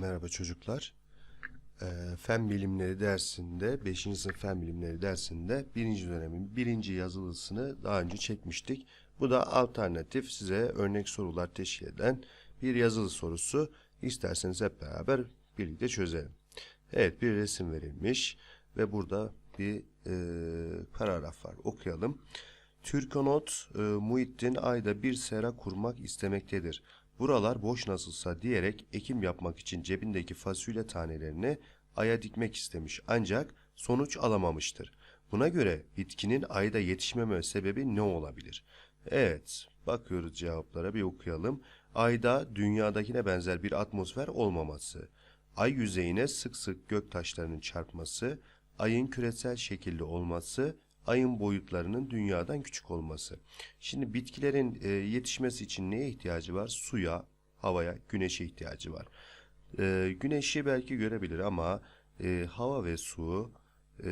Merhaba çocuklar. Ee, fen bilimleri dersinde, 5. sınıf fen bilimleri dersinde birinci dönemin birinci yazılısını daha önce çekmiştik. Bu da alternatif size örnek sorular teşkil eden bir yazılı sorusu. İsterseniz hep beraber birlikte çözelim. Evet bir resim verilmiş ve burada bir e, paragraf var. Okuyalım. Türkonot e, Muhittin ayda bir sera kurmak istemektedir. Buralar boş nasılsa diyerek ekim yapmak için cebindeki fasulye tanelerini aya dikmek istemiş ancak sonuç alamamıştır. Buna göre bitkinin ayda yetişmeme sebebi ne olabilir? Evet, bakıyoruz cevaplara bir okuyalım. Ayda dünyadakine benzer bir atmosfer olmaması, ay yüzeyine sık sık gök taşlarının çarpması, ayın küresel şekilli olması, ayın boyutlarının dünyadan küçük olması. Şimdi bitkilerin e, yetişmesi için neye ihtiyacı var? Suya, havaya, güneşe ihtiyacı var. E, güneşi belki görebilir ama e, hava ve su e,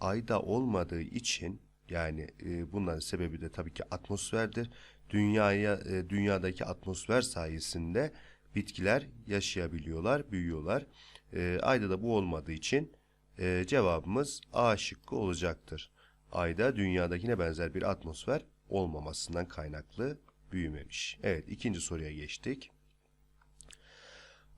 ayda olmadığı için yani e, bunların sebebi de tabii ki atmosferdir. Dünyaya e, dünyadaki atmosfer sayesinde bitkiler yaşayabiliyorlar, büyüyorlar. E, ayda da bu olmadığı için e, cevabımız A şıkkı olacaktır. Ayda dünyadakine benzer bir atmosfer olmamasından kaynaklı büyümemiş. Evet ikinci soruya geçtik.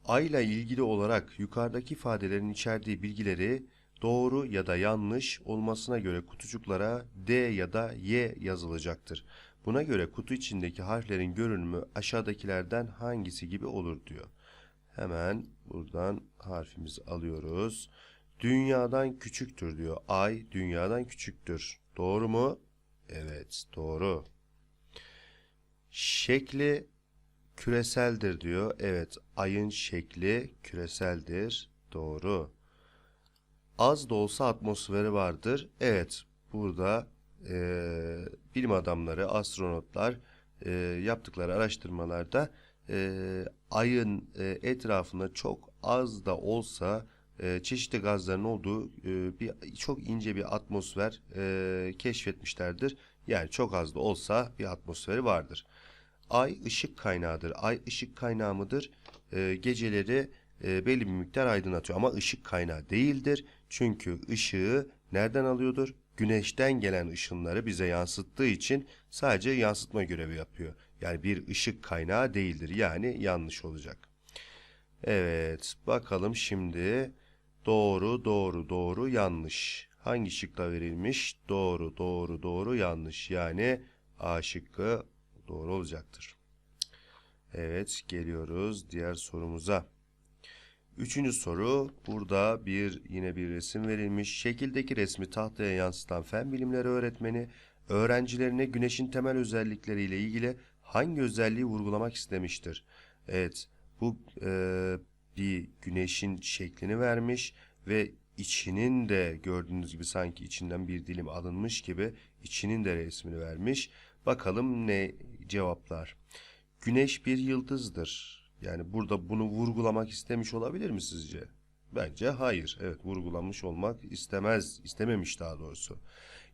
Ay ile ilgili olarak yukarıdaki ifadelerin içerdiği bilgileri doğru ya da yanlış olmasına göre kutucuklara D ya da Y yazılacaktır. Buna göre kutu içindeki harflerin görünümü aşağıdakilerden hangisi gibi olur diyor. Hemen buradan harfimizi alıyoruz. Dünyadan küçüktür diyor. Ay dünyadan küçüktür. Doğru mu? Evet, doğru. Şekli küreseldir diyor. Evet, ayın şekli küreseldir. Doğru. Az da olsa atmosferi vardır. Evet, burada eee, bilim adamları, astronotlar eee, yaptıkları araştırmalarda eee, ayın eee, etrafında çok az da olsa e, çeşitli gazların olduğu e, bir çok ince bir atmosfer e, keşfetmişlerdir. Yani çok az da olsa bir atmosferi vardır. Ay ışık kaynağıdır. Ay ışık kaynağı mıdır? Geceleri e, belli bir miktar aydınlatıyor ama ışık kaynağı değildir. Çünkü ışığı nereden alıyordur? Güneşten gelen ışınları bize yansıttığı için sadece yansıtma görevi yapıyor. Yani bir ışık kaynağı değildir. Yani yanlış olacak. Evet, bakalım şimdi doğru, doğru, doğru, yanlış. Hangi şıkla verilmiş? Doğru, doğru, doğru, yanlış. Yani A şıkkı doğru olacaktır. Evet, geliyoruz diğer sorumuza. Üçüncü soru. Burada bir yine bir resim verilmiş. Şekildeki resmi tahtaya yansıtan fen bilimleri öğretmeni öğrencilerine güneşin temel özellikleriyle ilgili hangi özelliği vurgulamak istemiştir? Evet, bu e, bir güneşin şeklini vermiş ve içinin de gördüğünüz gibi sanki içinden bir dilim alınmış gibi içinin de resmini vermiş. Bakalım ne cevaplar. Güneş bir yıldızdır. Yani burada bunu vurgulamak istemiş olabilir mi sizce? Bence hayır. Evet vurgulanmış olmak istemez, istememiş daha doğrusu.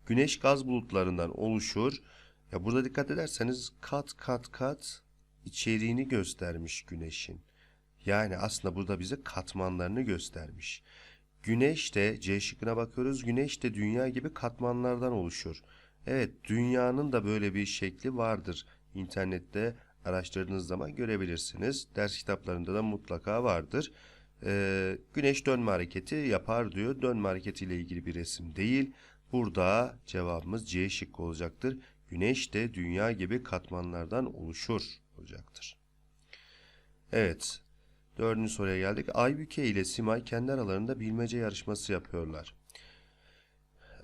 Güneş gaz bulutlarından oluşur. Ya burada dikkat ederseniz kat kat kat içeriğini göstermiş güneşin. Yani aslında burada bize katmanlarını göstermiş. Güneş de C şıkkına bakıyoruz. Güneş de dünya gibi katmanlardan oluşur. Evet, dünyanın da böyle bir şekli vardır. İnternette araştırdığınız zaman görebilirsiniz. Ders kitaplarında da mutlaka vardır. Ee, güneş dönme hareketi yapar diyor. Dönme hareketiyle ilgili bir resim değil. Burada cevabımız C şıkkı olacaktır. Güneş de dünya gibi katmanlardan oluşur olacaktır. Evet, Dördüncü soruya geldik. Aybüke ile Simay kendi aralarında bilmece yarışması yapıyorlar.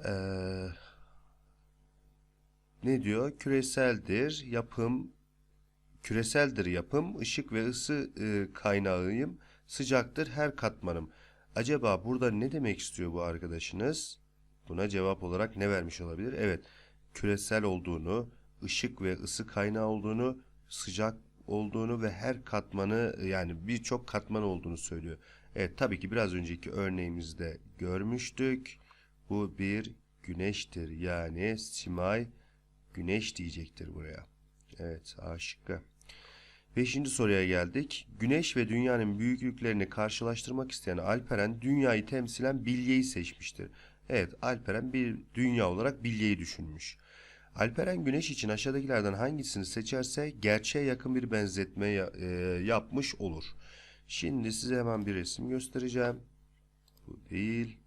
Ee, ne diyor? Küreseldir yapım, küreseldir yapım, ışık ve ısı e, kaynağıyım, sıcaktır her katmanım. Acaba burada ne demek istiyor bu arkadaşınız? Buna cevap olarak ne vermiş olabilir? Evet, küresel olduğunu, ışık ve ısı kaynağı olduğunu, sıcak olduğunu ve her katmanı yani birçok katman olduğunu söylüyor. Evet tabii ki biraz önceki örneğimizde görmüştük. Bu bir güneştir. Yani Simay güneş diyecektir buraya. Evet A şıkkı. Beşinci soruya geldik. Güneş ve dünyanın büyüklüklerini karşılaştırmak isteyen Alperen dünyayı temsilen bilyeyi seçmiştir. Evet, Alperen bir dünya olarak bilyeyi düşünmüş. Alperen Güneş için aşağıdakilerden hangisini seçerse gerçeğe yakın bir benzetme e, yapmış olur. Şimdi size hemen bir resim göstereceğim. Bu değil.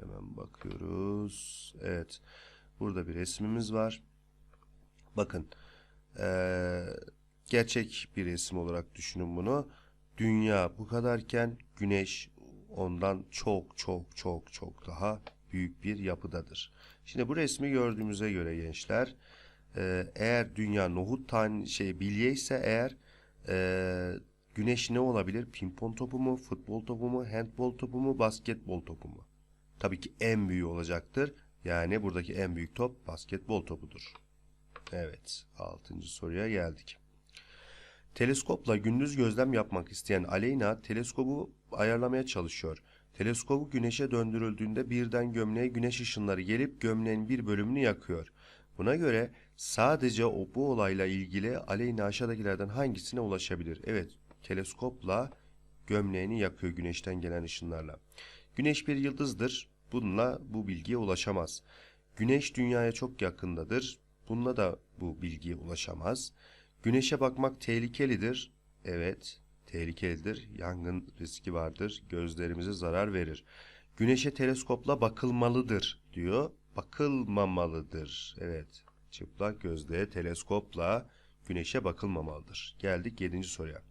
Hemen bakıyoruz. Evet. Burada bir resmimiz var. Bakın. eee, gerçek bir resim olarak düşünün bunu. Dünya bu kadarken güneş ondan çok çok çok çok daha büyük bir yapıdadır. Şimdi bu resmi gördüğümüze göre gençler eee, eğer dünya nohut tane şey bilye ise eğer eee, güneş ne olabilir? Pimpon topu mu, futbol topu mu, handbol topu mu, basketbol topu mu? Tabii ki en büyüğü olacaktır. Yani buradaki en büyük top basketbol topudur. Evet, altıncı soruya geldik. Teleskopla gündüz gözlem yapmak isteyen Aleyna teleskobu ayarlamaya çalışıyor. Teleskobu güneşe döndürüldüğünde birden gömleğe güneş ışınları gelip gömleğin bir bölümünü yakıyor. Buna göre sadece o bu olayla ilgili Aleyna aşağıdakilerden hangisine ulaşabilir? Evet, teleskopla gömleğini yakıyor güneşten gelen ışınlarla. Güneş bir yıldızdır. Bununla bu bilgiye ulaşamaz. Güneş dünyaya çok yakındadır. Bununla da bu bilgiye ulaşamaz. Güneşe bakmak tehlikelidir. Evet, tehlikelidir. Yangın riski vardır. Gözlerimize zarar verir. Güneşe teleskopla bakılmalıdır diyor. Bakılmamalıdır. Evet, çıplak gözle teleskopla güneşe bakılmamalıdır. Geldik 7. soruya.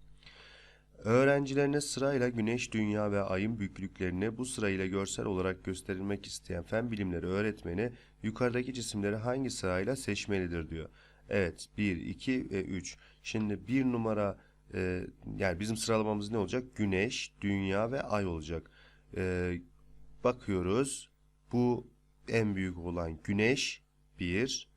Öğrencilerine sırayla Güneş, Dünya ve Ay'ın büyüklüklerini bu sırayla görsel olarak gösterilmek isteyen fen bilimleri öğretmeni yukarıdaki cisimleri hangi sırayla seçmelidir diyor. Evet 1, 2 ve 3. Şimdi bir numara e, yani bizim sıralamamız ne olacak? Güneş, Dünya ve Ay olacak. E, bakıyoruz. Bu en büyük olan Güneş 1.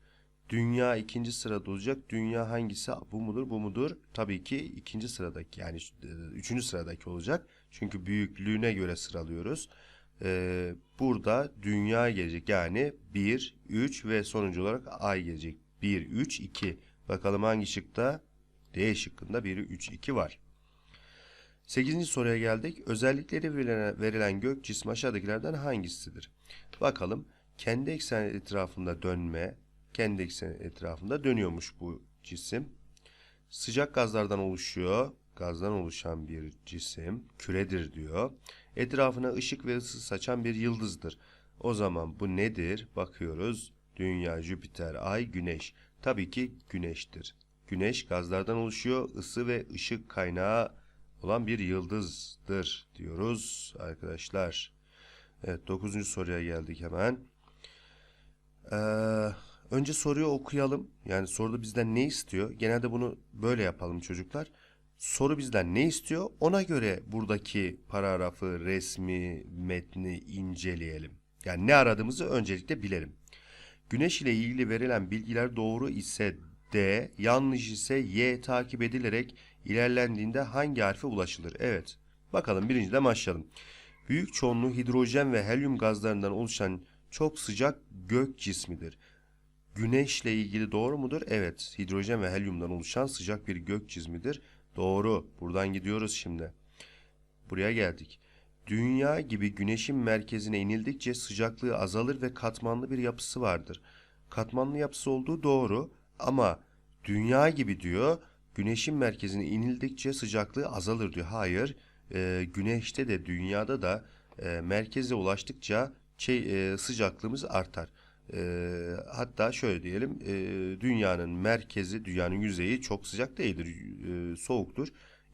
Dünya ikinci sırada olacak. Dünya hangisi? Bu mudur? Bu mudur? Tabii ki ikinci sıradaki yani e, üçüncü sıradaki olacak. Çünkü büyüklüğüne göre sıralıyoruz. Ee, burada dünya gelecek. Yani 1, 3 ve sonuncu olarak ay gelecek. 1, 3, 2. Bakalım hangi şıkta? D şıkkında 1, 3, 2 var. 8. soruya geldik. Özellikleri verilen gök cismi aşağıdakilerden hangisidir? Bakalım. Kendi ekseni etrafında dönme, kendi ekseni etrafında dönüyormuş bu cisim. Sıcak gazlardan oluşuyor. Gazdan oluşan bir cisim. Küredir diyor. Etrafına ışık ve ısı saçan bir yıldızdır. O zaman bu nedir? Bakıyoruz. Dünya, Jüpiter, Ay, Güneş. Tabii ki Güneş'tir. Güneş gazlardan oluşuyor. Isı ve ışık kaynağı olan bir yıldızdır diyoruz arkadaşlar. Evet 9. soruya geldik hemen. Ee, önce soruyu okuyalım. Yani soruda bizden ne istiyor? Genelde bunu böyle yapalım çocuklar. Soru bizden ne istiyor? Ona göre buradaki paragrafı, resmi, metni inceleyelim. Yani ne aradığımızı öncelikle bilelim. Güneş ile ilgili verilen bilgiler doğru ise D, yanlış ise Y takip edilerek ilerlendiğinde hangi harfe ulaşılır? Evet. Bakalım birinciden başlayalım. Büyük çoğunluğu hidrojen ve helyum gazlarından oluşan çok sıcak gök cismidir. Güneşle ilgili doğru mudur? Evet. Hidrojen ve helyumdan oluşan sıcak bir gök cismidir. Doğru. Buradan gidiyoruz şimdi. Buraya geldik. Dünya gibi güneşin merkezine inildikçe sıcaklığı azalır ve katmanlı bir yapısı vardır. Katmanlı yapısı olduğu doğru ama dünya gibi diyor güneşin merkezine inildikçe sıcaklığı azalır diyor. Hayır, e, güneşte de dünyada da e, merkeze ulaştıkça şey, e, sıcaklığımız artar. E, hatta şöyle diyelim e, dünyanın merkezi, dünyanın yüzeyi çok sıcak değildir, e, soğuktur.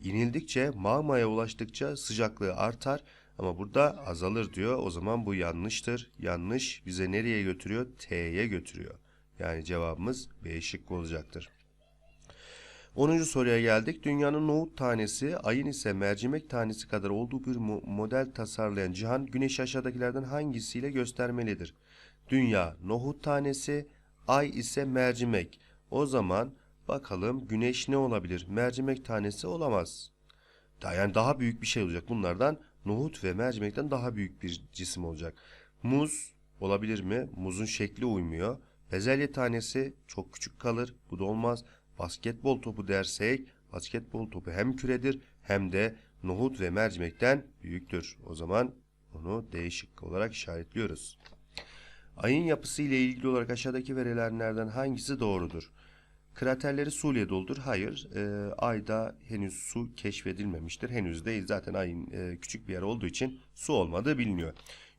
İnildikçe magmaya ulaştıkça sıcaklığı artar ama burada azalır diyor. O zaman bu yanlıştır. Yanlış bize nereye götürüyor? T'ye götürüyor. Yani cevabımız B şıkkı olacaktır. 10. soruya geldik. Dünyanın nohut tanesi, ayın ise mercimek tanesi kadar olduğu bir mo- model tasarlayan Cihan, Güneş aşağıdakilerden hangisiyle göstermelidir? Dünya nohut tanesi, ay ise mercimek. O zaman bakalım Güneş ne olabilir? Mercimek tanesi olamaz. Yani daha büyük bir şey olacak. Bunlardan nohut ve mercimekten daha büyük bir cisim olacak. Muz olabilir mi? Muzun şekli uymuyor. Bezelye tanesi çok küçük kalır. Bu da olmaz. Basketbol topu dersek basketbol topu hem küredir hem de nohut ve mercimekten büyüktür. O zaman onu D şıkkı olarak işaretliyoruz. Ayın yapısı ile ilgili olarak aşağıdaki verilenlerden hangisi doğrudur? Kraterleri su ile doldur. Hayır. e, ayda henüz su keşfedilmemiştir. Henüz değil. Zaten ayın e, küçük bir yer olduğu için su olmadığı biliniyor.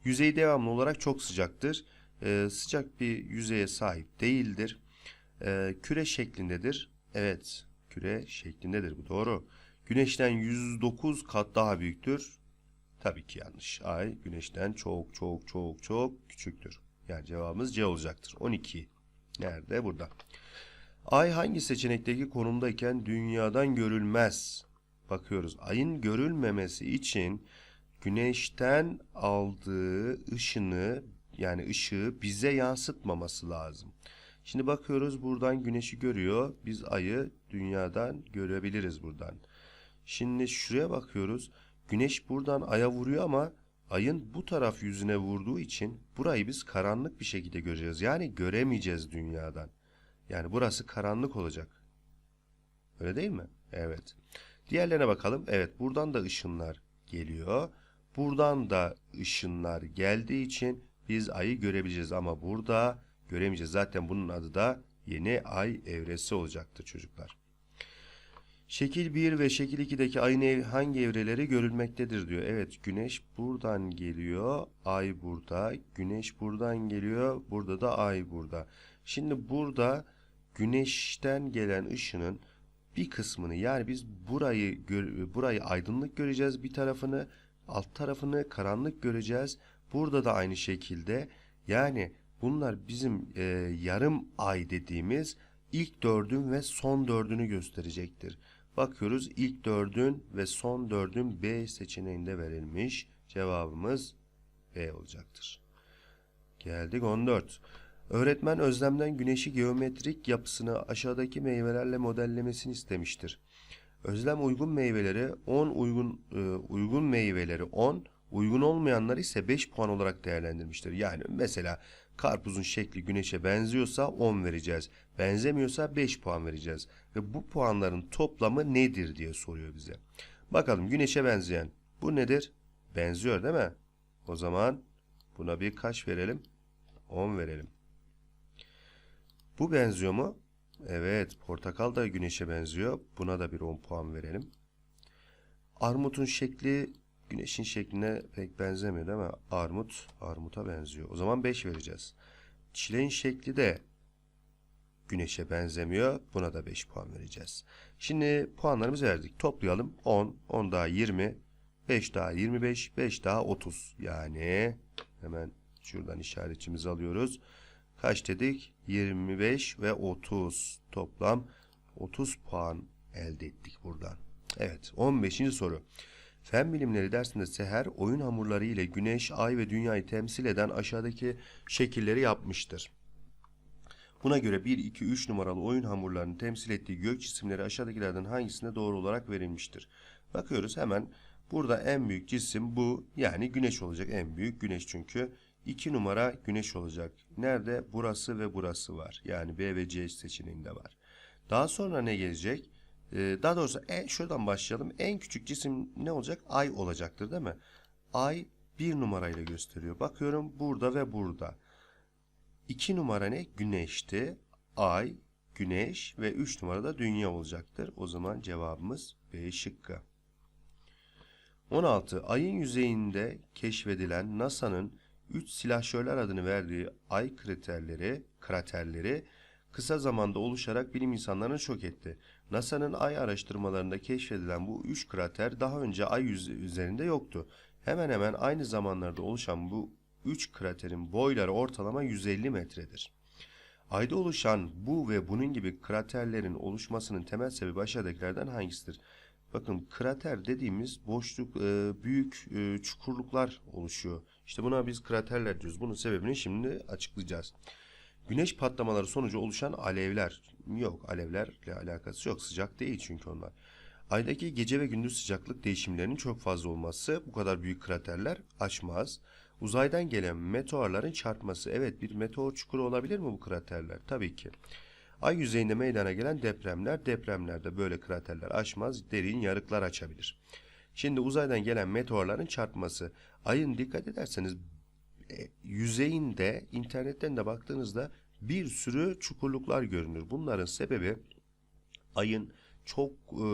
Yüzeyi devamlı olarak çok sıcaktır. E, sıcak bir yüzeye sahip değildir. E, küre şeklindedir. Evet. Küre şeklindedir. Bu doğru. Güneşten 109 kat daha büyüktür. Tabii ki yanlış. Ay güneşten çok çok çok çok küçüktür. Yani cevabımız C olacaktır. 12. Nerede? Burada. Ay hangi seçenekteki konumdayken dünyadan görülmez? Bakıyoruz. Ayın görülmemesi için güneşten aldığı ışını yani ışığı bize yansıtmaması lazım. Şimdi bakıyoruz buradan güneşi görüyor. Biz ayı dünyadan görebiliriz buradan. Şimdi şuraya bakıyoruz. Güneş buradan aya vuruyor ama ayın bu taraf yüzüne vurduğu için burayı biz karanlık bir şekilde göreceğiz. Yani göremeyeceğiz dünyadan. Yani burası karanlık olacak. Öyle değil mi? Evet. Diğerlerine bakalım. Evet, buradan da ışınlar geliyor. Buradan da ışınlar geldiği için biz ayı görebileceğiz ama burada göremeyeceğiz. Zaten bunun adı da yeni ay evresi olacaktır çocuklar. Şekil 1 ve şekil 2'deki ayın ev, hangi evreleri görülmektedir diyor. Evet güneş buradan geliyor, ay burada. Güneş buradan geliyor, burada da ay burada. Şimdi burada güneşten gelen ışının bir kısmını yani biz burayı burayı aydınlık göreceğiz bir tarafını, alt tarafını karanlık göreceğiz. Burada da aynı şekilde yani bunlar bizim e, yarım ay dediğimiz ilk dördün ve son dördünü gösterecektir. Bakıyoruz ilk dördün ve son dördün B seçeneğinde verilmiş. Cevabımız B olacaktır. Geldik 14. Öğretmen Özlem'den güneşi geometrik yapısını aşağıdaki meyvelerle modellemesini istemiştir. Özlem uygun meyveleri 10 uygun e, uygun meyveleri 10, uygun olmayanları ise 5 puan olarak değerlendirmiştir. Yani mesela karpuzun şekli güneşe benziyorsa 10 vereceğiz. Benzemiyorsa 5 puan vereceğiz. Ve bu puanların toplamı nedir diye soruyor bize. Bakalım güneşe benzeyen. Bu nedir? Benziyor değil mi? O zaman buna bir kaç verelim? 10 verelim. Bu benziyor mu? Evet, portakal da güneşe benziyor. Buna da bir 10 puan verelim. Armutun şekli güneşin şekline pek benzemiyor değil mi? Armut, armuta benziyor. O zaman 5 vereceğiz. Çileğin şekli de güneşe benzemiyor. Buna da 5 puan vereceğiz. Şimdi puanlarımızı verdik. Toplayalım. 10, 10 daha 20, 5 daha 25, 5 daha 30. Yani hemen şuradan işaretçimizi alıyoruz. Kaç dedik? 25 ve 30. Toplam 30 puan elde ettik buradan. Evet 15. soru. Fen bilimleri dersinde Seher oyun hamurları ile güneş, ay ve dünyayı temsil eden aşağıdaki şekilleri yapmıştır. Buna göre 1, 2, 3 numaralı oyun hamurlarının temsil ettiği gök cisimleri aşağıdakilerden hangisine doğru olarak verilmiştir? Bakıyoruz hemen burada en büyük cisim bu yani güneş olacak en büyük güneş çünkü 2 numara güneş olacak. Nerede? Burası ve burası var. Yani B ve C seçeneğinde var. Daha sonra ne gelecek? Ee, daha doğrusu en, şuradan başlayalım. En küçük cisim ne olacak? Ay olacaktır değil mi? Ay bir numarayla gösteriyor. Bakıyorum burada ve burada. 2 numara ne? Güneşti. Ay, güneş ve 3 numarada dünya olacaktır. O zaman cevabımız B şıkkı. 16. Ayın yüzeyinde keşfedilen NASA'nın 3 silahşörler adını verdiği ay kraterleri, kraterleri kısa zamanda oluşarak bilim insanlarını şok etti. NASA'nın ay araştırmalarında keşfedilen bu 3 krater daha önce ay yüze- üzerinde yoktu. Hemen hemen aynı zamanlarda oluşan bu 3 kraterin boyları ortalama 150 metredir. Ayda oluşan bu ve bunun gibi kraterlerin oluşmasının temel sebebi aşağıdakilerden hangisidir? Bakın krater dediğimiz boşluk, e, büyük e, çukurluklar oluşuyor. İşte buna biz kraterler diyoruz. Bunun sebebini şimdi açıklayacağız. Güneş patlamaları sonucu oluşan alevler. Yok alevlerle alakası yok. Sıcak değil çünkü onlar. Aydaki gece ve gündüz sıcaklık değişimlerinin çok fazla olması bu kadar büyük kraterler açmaz. Uzaydan gelen meteorların çarpması. Evet bir meteor çukuru olabilir mi bu kraterler? Tabii ki. Ay yüzeyinde meydana gelen depremler, depremlerde böyle kraterler aşmaz, derin yarıklar açabilir. Şimdi uzaydan gelen meteorların çarpması. Ayın dikkat ederseniz yüzeyinde internetten de baktığınızda bir sürü çukurluklar görünür. Bunların sebebi ayın çok e,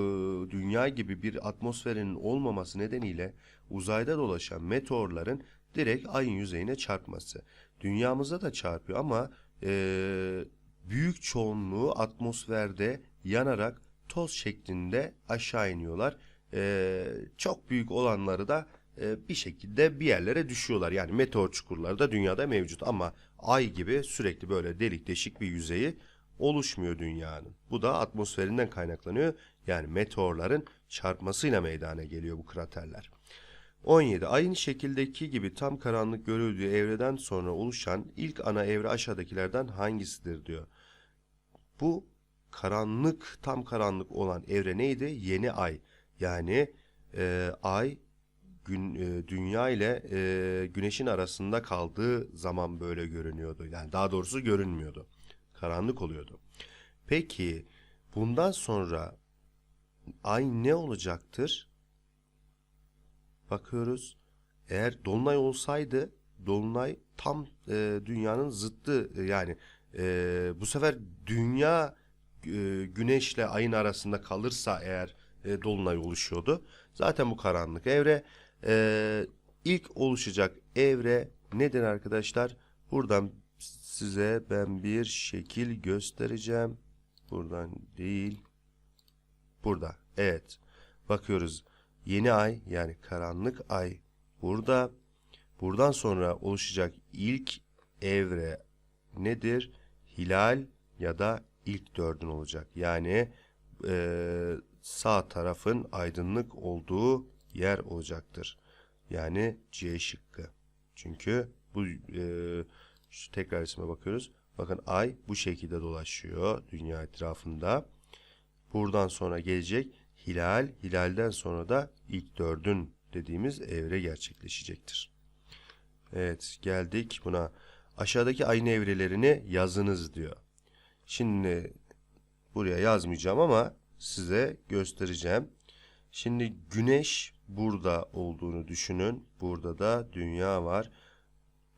dünya gibi bir atmosferinin olmaması nedeniyle uzayda dolaşan meteorların direkt ayın yüzeyine çarpması. Dünyamıza da çarpıyor ama e, büyük çoğunluğu atmosferde yanarak toz şeklinde aşağı iniyorlar. E, çok büyük olanları da e, bir şekilde bir yerlere düşüyorlar. Yani meteor çukurları da dünyada mevcut ama ay gibi sürekli böyle delik deşik bir yüzeyi oluşmuyor dünyanın. Bu da atmosferinden kaynaklanıyor. Yani meteorların çarpmasıyla meydana geliyor bu kraterler. 17. Ayın şekildeki gibi tam karanlık görüldüğü evreden sonra oluşan ilk ana evre aşağıdakilerden hangisidir diyor. Bu karanlık, tam karanlık olan evre neydi? Yeni ay. Yani e, ay gün, e, dünya ile e, güneşin arasında kaldığı zaman böyle görünüyordu. Yani daha doğrusu görünmüyordu. Karanlık oluyordu. Peki bundan sonra ay ne olacaktır? Bakıyoruz. Eğer dolunay olsaydı dolunay tam e, dünyanın zıttı e, yani e, bu sefer dünya e, güneşle ayın arasında kalırsa eğer e, dolunay oluşuyordu. Zaten bu karanlık evre e, ilk oluşacak evre nedir arkadaşlar? Buradan size ben bir şekil göstereceğim. Buradan değil. Burada. Evet. Bakıyoruz. Yeni ay yani karanlık ay burada. Buradan sonra oluşacak ilk evre nedir? Hilal ya da ilk dördün olacak. Yani eee, sağ tarafın aydınlık olduğu yer olacaktır. Yani C şıkkı. Çünkü bu eee, şu tekrar isme bakıyoruz. Bakın ay bu şekilde dolaşıyor dünya etrafında. Buradan sonra gelecek hilal, hilalden sonra da ilk dördün dediğimiz evre gerçekleşecektir. Evet geldik buna. Aşağıdaki ayın evrelerini yazınız diyor. Şimdi buraya yazmayacağım ama size göstereceğim. Şimdi güneş burada olduğunu düşünün. Burada da dünya var.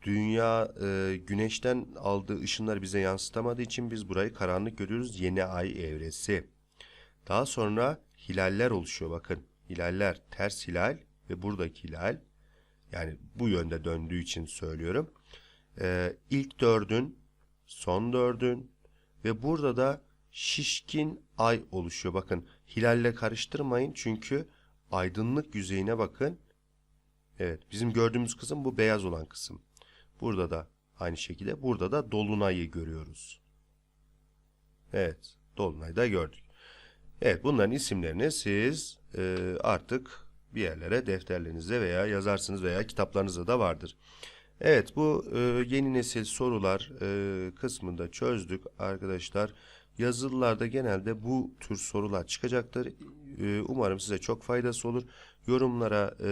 Dünya e, güneşten aldığı ışınları bize yansıtamadığı için biz burayı karanlık görüyoruz. Yeni ay evresi. Daha sonra hilaller oluşuyor bakın. Hilaller ters hilal ve buradaki hilal yani bu yönde döndüğü için söylüyorum. Ee, ilk dördün, son dördün ve burada da şişkin ay oluşuyor. Bakın hilalle karıştırmayın çünkü aydınlık yüzeyine bakın. Evet bizim gördüğümüz kısım bu beyaz olan kısım. Burada da aynı şekilde burada da dolunayı görüyoruz. Evet dolunayı da gördük. Evet bunların isimlerini siz e, artık bir yerlere defterlerinize veya yazarsınız veya kitaplarınızda da vardır. Evet bu e, yeni nesil sorular e, kısmında çözdük arkadaşlar. Yazılılarda genelde bu tür sorular çıkacaktır. E, umarım size çok faydası olur. Yorumlara e,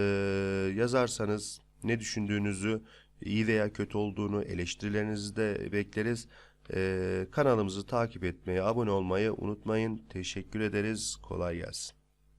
yazarsanız ne düşündüğünüzü, iyi veya kötü olduğunu, eleştirilerinizi de bekleriz. E, kanalımızı takip etmeyi, abone olmayı unutmayın. Teşekkür ederiz. Kolay gelsin.